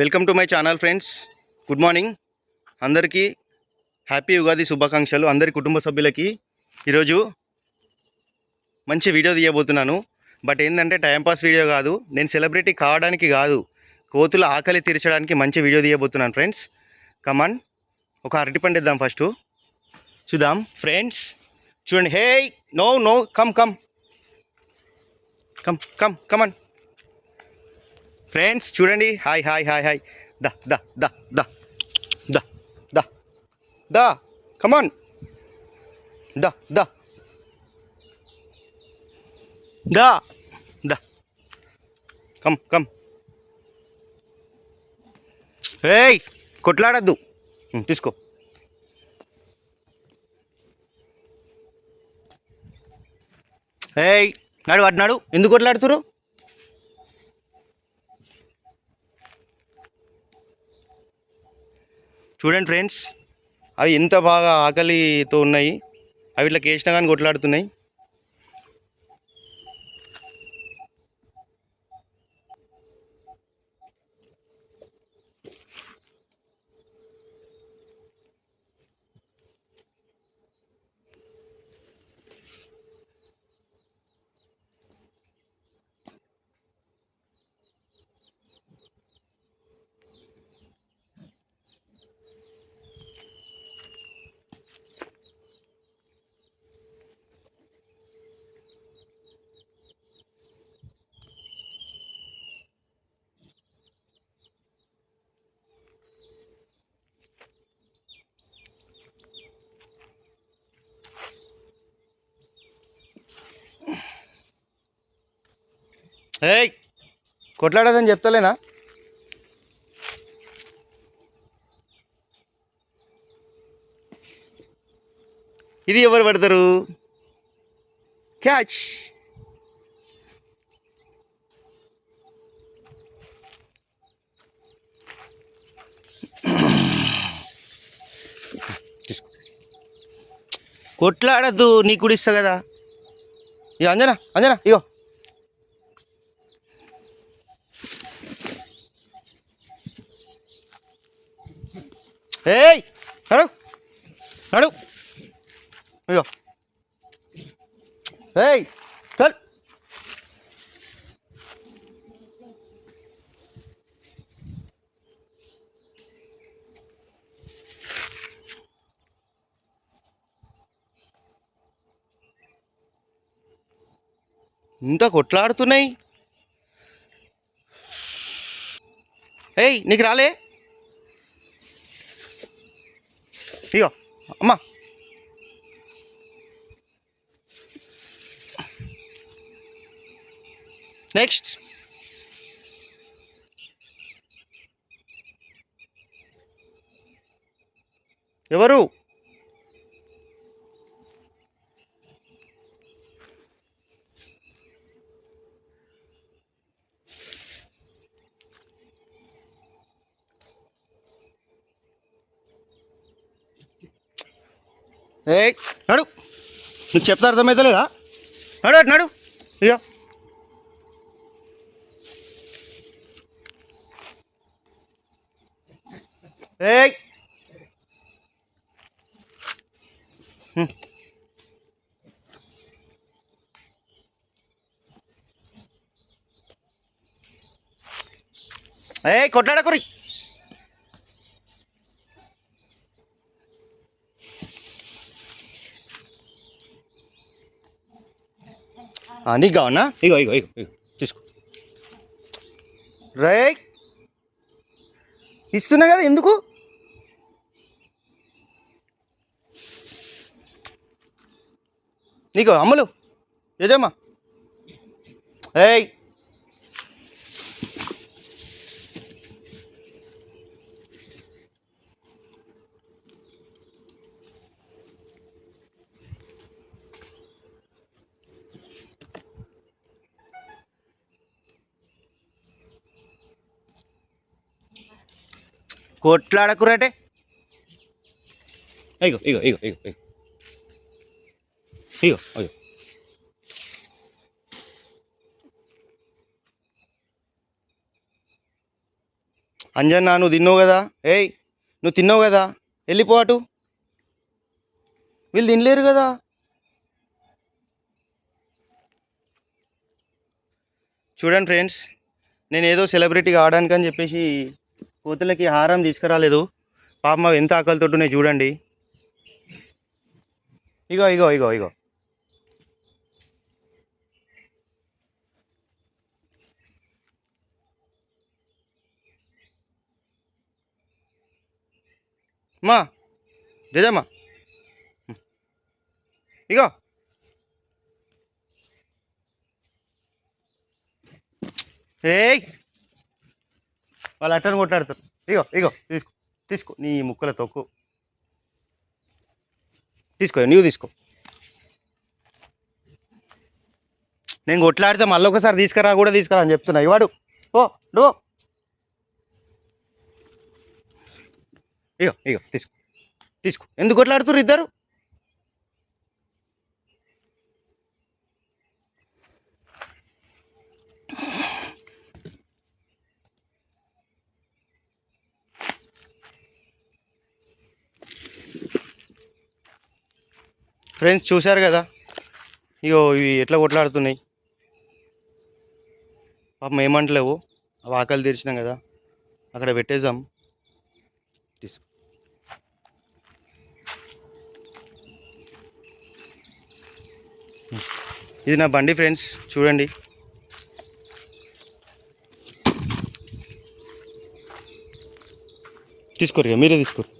Welcome to my channel friends good morning అందరికీ happy Ugadi శుభాకాంక్షలు. అందరి కుటుంబ సభ్యులకి ఈరోజు మంచి వీడియో తీయబోతున్నాను. బట్ ఏంటంటే టైంపాస్ వీడియో కాదు. నేను సెలబ్రిటీ కావడానికి కాదు. కోతుల ఆకలి తీర్చడానికి మంచి వీడియో తీయబోతున్నాను ఫ్రెండ్స్ కమాన్ ఒక అరటిపండు ఇద్దాం ఫస్ట్ చూద్దాం. ఫ్రెండ్స్ చూడండి. Hey no no come come come come come on friends చూడండి. హాయ్ హాయ్ హాయ్ హాయ్ దా దా దా దా. దా దా. దా. కమాన్ దా దా. దా. దా. కమ్ కమ్ ఏయ్ కొట్లాడద్దు. తీసుకో. ఏయ్ నాడు వాడినాడు ఎందుకు కొట్లాడుతురు చూడండి ఫ్రెండ్స్ అవి ఎంత బాగా ఆకలితో ఉన్నాయి. అవి ఇట్లా కేసినా కానీ కొట్లాడుతున్నాయి. ఏయ్ కొట్లాడదని చెప్తలేనా? ఇది ఎవరు పెడతారు? క్యాచ్. కొట్లాడద్దు నీకు కూడా ఇస్తా కదా. ఇక అంజనా అంజనా ఇగో. ఏయ్! నడు! నడు! అయ్యో! ఏయ్! చల్! ఇంత కొట్లాడుతున్నాయి? ఏయ్ నీకు రాలే? ఇగో అమ్మా నెక్స్ట్ ఎవరు? ఏ నడు. నీకు చెప్తా అర్థమైతే లేదా? నడు నడు. అయ్యో ఏ ఏ కొట్లాడకురి నీకు కావన్నా ఇగో ఇగో ఇగో ఇగో తీసుకో. రైట్ ఇస్తున్నా కదా ఎందుకు? నీకు అమ్మలు ఏదమ్మా ఏయ్! కొట్లాడకురాటే. ఇగో ఇగో ఇగో ఇగో ఇగో. ఇగో అయ్యో అంజన్న నువ్వు తిన్నావు కదా? ఏయ్ నువ్వు తిన్నావు కదా? వెళ్ళిపోటు వీళ్ళు తినలేరు కదా? చూడండి ఫ్రెండ్స్ నేను ఏదో సెలబ్రిటీగా ఆడడానికి అని చెప్పేసి కోతులకి హారం తీసుకురాలేదు. పాపం ఎంత ఆకలితో ఉన్నాయి చూడండి. ఇగో ఇగో ఇగో ఇగో. మా జజమ్మా ఇగో. ఏయ్. వాళ్ళు అట్టని కొట్టాడుతారు ఇగో ఇగో తీసుకో తీసుకో. నీ ముక్కల తొక్కు. తీసుకో నీవు తీసుకో. నేను కొట్లాడితే మళ్ళీ ఒకసారి తీసుకురా కూడా తీసుకురా అని చెప్తున్నా. ఇవాడు ఓ డో ఇగో ఇగో తీసుకో. తీసుకో. ఎందుకు కొట్లాడుతున్నారు ఇద్దరు? ఫ్రెండ్స్ చూశారు కదా? ఇగో ఇవి ఎట్లా కొట్లాడుతున్నాయి? పాపం ఏమంటలేవు. అవి ఆకలి తెరిచినాం కదా. అక్కడ పెట్టేద్దాం. తీసుకో ఇది నా బండి ఫ్రెండ్స్ చూడండి. తీసుకోరు ఇక మీరే తీసుకోరు.